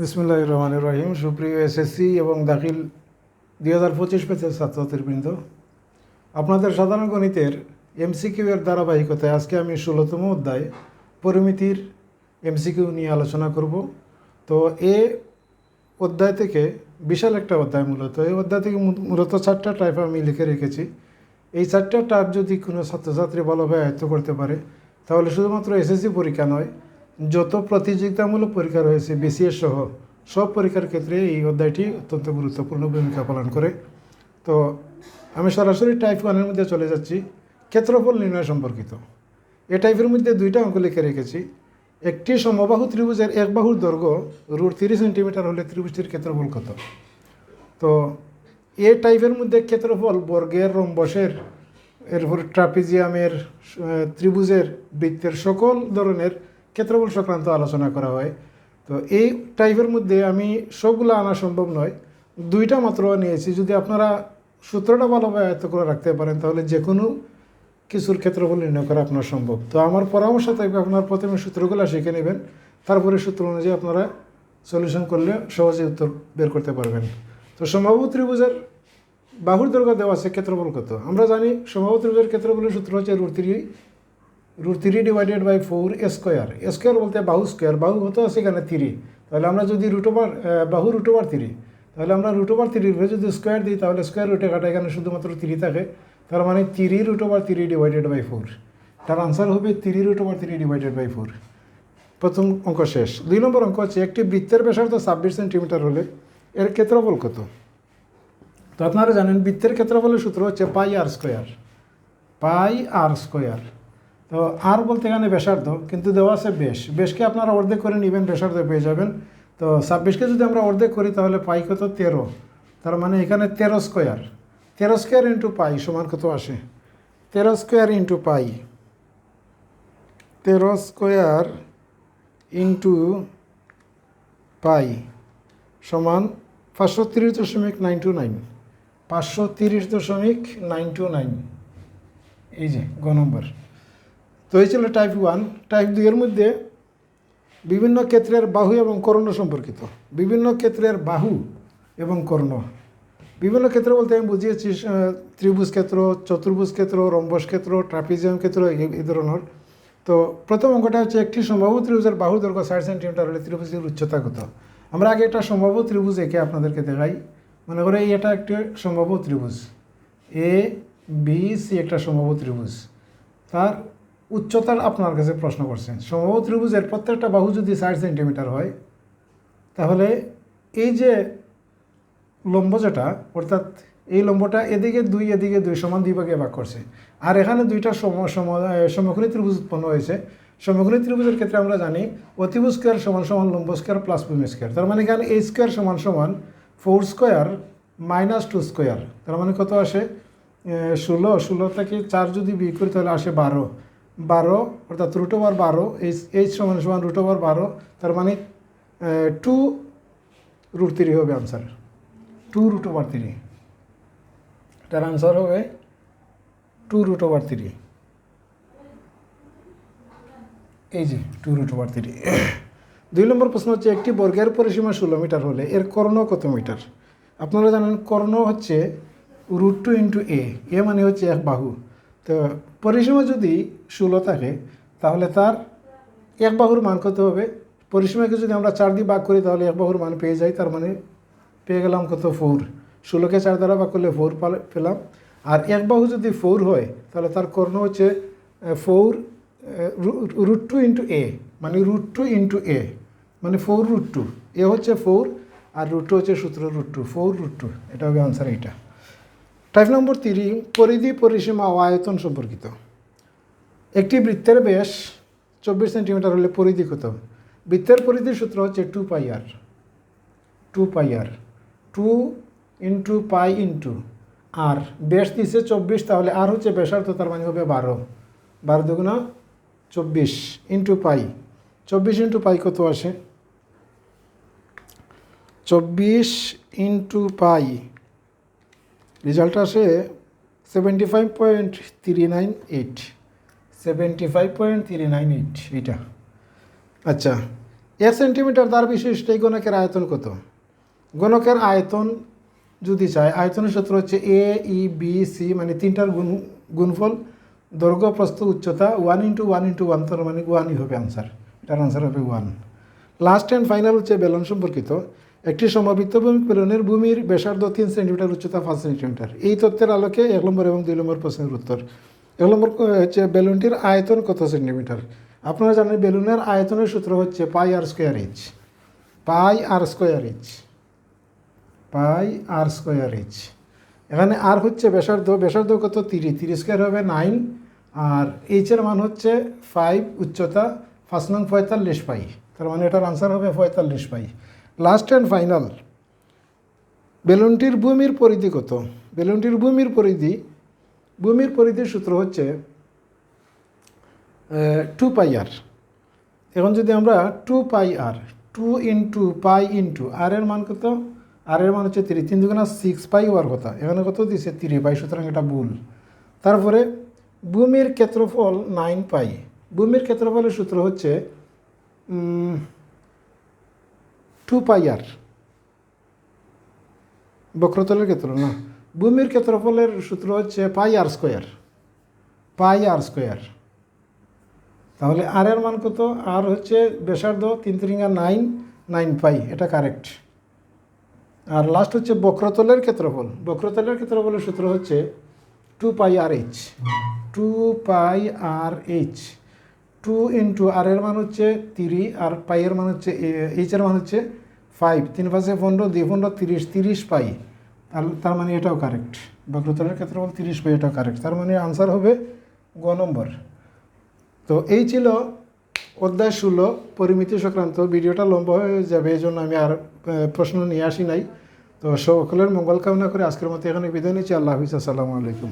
বিসমুল্লাহ রহমান রহিম। সুপ্রিয় এসএসসি এবং দাখিল দুই হাজার পঁচিশ পেজের ছাত্রছাত্রীবৃন্দ, আপনাদের সাধারণ গণিতের এমসিকিউ এর ধারাবাহিকতায় আজকে আমি ষোলোতম অধ্যায় পরিমিতির এমসিকিউ নিয়ে আলোচনা করব। তো এ অধ্যায় থেকে বিশাল একটা অধ্যায় মূলত। এই অধ্যায় থেকে মূলত চারটা টাইপ আমি লিখে রেখেছি। এই চারটা টাইপ যদি কোনো ছাত্রছাত্রী ভালোভাবে আয়ত্ত করতে পারে, তাহলে শুধুমাত্র এসএসসি পরীক্ষা নয় যত প্রতিযোগিতামূলক পরীক্ষা রয়েছে বিসিএস সহ সব পরীক্ষার ক্ষেত্রে এই অধ্যায়টি অত্যন্ত গুরুত্বপূর্ণ ভূমিকা পালন করে। তো আমি সরাসরি টাইপ ওয়ানের মধ্যে চলে যাচ্ছি, ক্ষেত্রফল নির্ণয় সম্পর্কিত। এ টাইপের মধ্যে দুইটা অঙ্ক লিখে রেখেছি। একটি সমবাহু ত্রিভুজের এক বাহুর দৈর্ঘ্য রুট তিরিশ সেন্টিমিটার হলে ত্রিভুজটির ক্ষেত্রফল কত? তো এ টাইপের মধ্যে ক্ষেত্রফল বর্গের রম্বসের, এরপর ট্রাপিজিয়ামের ত্রিভুজের বৃত্তের সকল ধরনের ক্ষেত্রফল সংক্রান্ত আলোচনা করা হয়। তো এই টাইপের মধ্যে আমি সবগুলো আনা সম্ভব নয়। দুইটা মাত্র নিয়েছি। যদি আপনারা সূত্রটা ভালোভাবে আয়ত্ত করে রাখতে পারেন, তাহলে যে কোনো কিছুর ক্ষেত্রফল নির্ণয় করা আপনার সম্ভব। তো আমার পরামর্শ থাকবে আপনার প্রথমে সূত্রগুলো শিখে নেবেন। তারপরে সূত্র অনুযায়ী আপনারা সলিউশন করলে সহজে উত্তর বের করতে পারবেন। তো সম্ভাব্য ত্রিভুজের বাহুর দৈর্ঘ্য দেওয়া আছে ক্ষেত্রফল কত? আমরা জানি সম্ভাব্য ত্রিভুজের ক্ষেত্রফলের সূত্র হচ্ছে root three root three divided by four square square বলতে বাহু স্কোয়ার বাহু আছে এখানে থ্রি তাহলে আমরা যদি রুট ওভার বাহু রুট ওভার থ্রি তাহলে আমরা রুট ওভার থ্রির যদি স্কোয়ার দিই, তাহলে স্কোয়ার রুটে কাটা এখানে শুধুমাত্র থ্রি থাকে। তার মানে three root over three divided by four তার আনসার হবে three root over three divided by four প্রথম অঙ্ক শেষ। দুই নম্বর অঙ্ক হচ্ছে, একটি বৃত্তের ব্যাসার্ধ ছাব্বিশ সেন্টিমিটার হলে এর ক্ষেত্রফল কত? তো আপনারা জানেন, বৃত্তের ক্ষেত্রফলের সূত্র হচ্ছে পাই আর স্কোয়ার। পাই আর স্কোয়ার। তো আর বলতে এখানে ব্যাসার্ধ, কিন্তু দেওয়া আছে বেশ। বেশকে আপনারা অর্ধেক করে নেবেন, ব্যাসার্ধ পেয়ে যাবেন। তো ছাব্বিশকে যদি আমরা অর্ধেক করি, তাহলে পাই কত? তেরো। তার মানে এখানে তেরো স্কোয়ার। তেরো স্কোয়ার ইন্টু পাই সমান কত আসে? তেরো স্কোয়ার ইন্টু পাই। তেরো স্কোয়ার ইন্টু পাই সমান পাঁচশো তিরিশ দশমিক নাইন টু নাইন। পাঁচশো তিরিশ দশমিক নাইন টু নাইন। এই যে, গ নম্বর। তো এই ছিল টাইপ ওয়ান টাইপ দুইয়ের মধ্যে বিভিন্ন ক্ষেত্রের বাহু এবং কর্ণ সম্পর্কিত। বিভিন্ন ক্ষেত্রের বাহু এবং কর্ণ। বিভিন্ন ক্ষেত্র বলতে আমি বুঝিয়েছি ত্রিভুজ ক্ষেত্র, চতুর্ভুজ ক্ষেত্র, রম্বস ক্ষেত্র, ট্রাপিজিয়াম ক্ষেত্র, এই- এই ধরনের। তো প্রথম অঙ্কটা হচ্ছে একটি সম্ভাব্য ত্রিভুজের বাহু দৈর্ঘ্য ষাট সেন্টিমিটার হলে ত্রিভুজের উচ্চতা কত? আমরা আগে একটা সম্ভাব্য ত্রিভুজ একে আপনাদেরকে দেখাই। মনে করে এটা একটি সম্ভাব্য ত্রিভুজ। এ বি সি একটা সম্ভাব্য ত্রিভুজ। তার উচ্চতার আপনার কাছে প্রশ্ন করছেন। সম্ভাব্য ত্রিভুজের প্রত্যেকটা বাহু যদি ষাট সেন্টিমিটার হয়, তাহলে এই যে লম্ব যেটা, অর্থাৎ এই লম্বটা এদিকে দুই এদিকে দুই সমান দুই ভাগে ভাগ করছে। আর এখানে দুইটা সম সমকোণী ত্রিভুজ উৎপন্ন হয়েছে। সমকোণী ত্রিভুজের ক্ষেত্রে আমরা জানি অতিভুজ স্কোয়ার সমান সমান লম্ব স্কোয়ার প্লাস ভূমি স্কোয়ার তার মানে এখানে এই স্কোয়ার সমান সমান four square minus two square তার মানে কত আসে? ষোলো ষোলো থেকে চার যদি বিয়োগ করি, তাহলে আসে বারো। বারো, অর্থাৎ রুট ওভার বারো এইচ এইচ সমান সমান রুট ওভার বারো, তার মানে টু রুট থ্রি হবে answer two root over three তার আনসার হবে টু রুট ওভার থ্রি এই যে টু রুট ওভার থ্রি দুই নম্বর প্রশ্ন হচ্ছে, একটি বর্গের পরিসীমা ষোলো মিটার হলে এর কর্ণ কত মিটার? আপনারা জানেন, কর্ণ হচ্ছে root two into A A মানে হচ্ছে এক বাহু। তো পরিসীমা যদি ষোলো থাকে, তাহলে তার এক বাহুর মান কত হবে? পরিসীমাকে যদি আমরা চার দিয়ে ভাগ করি, তাহলে এক বাহুর মান পেয়ে যাই, তার মানে পেয়ে গেলাম কত? ফোর ষোলোকে চার দ্বারা ভাগ করলে ফোর পেলাম। আর এক বাহু যদি ফোর হয়, তাহলে তার কর্ণ হচ্ছে four root two into A মানে রুট টু ইন্টু এ মানে ফোর রুট টু এ হচ্ছে ফোর আর রুট টু হচ্ছে সূত্র root two four root two এটা হবে আনসার এইটা। টাইপ নম্বর তিরি পরিধি পরিসীমা ও আয়তন সম্পর্কিত। একটি বৃত্তের ব্যাস চব্বিশ সেন্টিমিটার হলে পরিধি কত? বৃত্তের পরিধির সূত্র হচ্ছে two pi R two pi R two into pi into R ব্যাস দিছে চব্বিশ, তাহলে আর হচ্ছে ব্যাসার্ধ, তার মানে হবে বারো। বারো দুগুণা চব্বিশ ইন্টু পাই চব্বিশ ইন্টু পাই কত আসে? চব্বিশ ইন্টু পাই রেজাল্ট আসে seventy five point three nine eight seventy five point three nine eight এইটা আচ্ছা এক সেন্টিমিটার দ্বার বিশিষ্ট এই গণকের আয়তন কত? গণকের আয়তন যদি চায় আয়তনের সূত্র হচ্ছে এ ই বি সি মানে তিনটার গুণ গুণফল দৈর্ঘ্য প্রস্থ উচ্চতা one into one into one তার মানে ওয়ানই হবে আনসার এটার আনসার হবে ওয়ান লাস্ট অ্যান্ড ফাইনাল হচ্ছে বেলন সম্পর্কিত। একটি সমবৃত্ত ভূমি বেলনের ভূমির ব্যাসার্ধ তিন সেন্টিমিটার উচ্চতা পাঁচ সেন্টিমিটার। এই তথ্যের আলোকে এক নম্বর এবং দুই নম্বর প্রশ্নের উত্তর। এক নম্বর হচ্ছে বেলুনটির আয়তন কত সেন্টিমিটার? আপনারা জানেন বেলুনের আয়তনের সূত্র হচ্ছে pi R square inch. Pi R square inch. Pi R square inch. এখানে আর হচ্ছে ব্যাসার্ধ ব্যাসার্ধ কত? তিরিশ। তিরিশ স্কোয়ার হবে নাইন। আর এইচের মান হচ্ছে ফাইভ উচ্চতা ফার্স্ট নং পঁয়তাল্লিশ পাই। তার মানে এটার আনসার হবে পঁয়তাল্লিশ পাই। লাস্ট অ্যান্ড ফাইনাল বেলুনটির ভূমির পরিধি কত? বেলুনটির ভূমির পরিধি, ভূমির পরিধির সূত্র হচ্ছে টু পাই আর এখন যদি আমরা two pi R two into pi into R এর মান কত? আর এর মান হচ্ছে তিরিশ। তিন দুগুণা সিক্স পাই হওয়ার কথা এখানে কত দিছে? তিরি পাই সুতরাং এটা ভুল। তারপরে ভূমির ক্ষেত্রফল নাইন পাই ভূমির ক্ষেত্রফলের সূত্র হচ্ছে টু পাই আর। বক্রতলের ক্ষেত্র না। ভূমির ক্ষেত্রফলের সূত্র হচ্ছে পাই আর স্কোয়ার। পাই আর স্কোয়ার। তাহলে আর এর মান কত? আর হচ্ছে বেসার্ধ তিন তিরিঙ্গা নাইন নাইন পাই। এটা কারেক্ট আর লাস্ট হচ্ছে বক্রতলের ক্ষেত্রফল। বক্রতলের ক্ষেত্রফলের সূত্র হচ্ছে two pi R H two pi R H two into R এর মান হচ্ছে তিরি আর পাই এর মান হচ্ছে এইচ এর মান হচ্ছে ফাইভ। তিন পাশে পনেরো, দুই পনেরো, তিরিশ তিরিশ পাই। তার তার মানে এটাও কারেক্ট বক্রতলের ক্ষেত্রফল তিরিশ পাই, এটাও কারেক্ট তার মানে আনসার হবে গ নম্বর। তো এই ছিল অধ্যায় ষোলো, পরিমিতি সংক্রান্ত। ভিডিওটা লম্বা হয়ে যাবে, এই জন্য আমি আর প্রশ্ন নিয়ে আসি নাই। তো সকলের মঙ্গল কামনা করে আজকের মতো এখানে বিদায় নিচ্ছি। আল্লাহ হাফিজ। আসসালামু আলাইকুম।